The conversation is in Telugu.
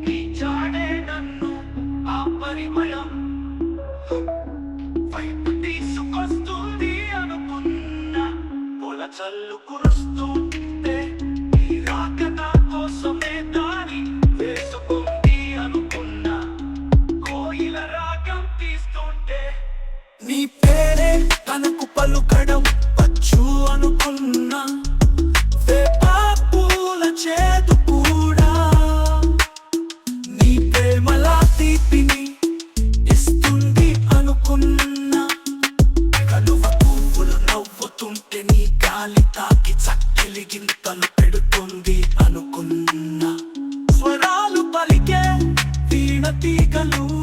నీ జాడే నన్ను ఆ పరిమళం వైపు తీసుకొస్తుంది అనుకున్న పొల చల్లు కురుస్తుంటే నీ రాక నా కోసమే దారి వేసుకుంది అనుకున్నా కోయిల రాగం తీస్తుంటే నీ పేరే తనకు పలుకడం గాలి తాకి చక్కలి గింతలు పెడుతుంది అనుకున్న. స్వరాలు పలికే తీణ తీగలు.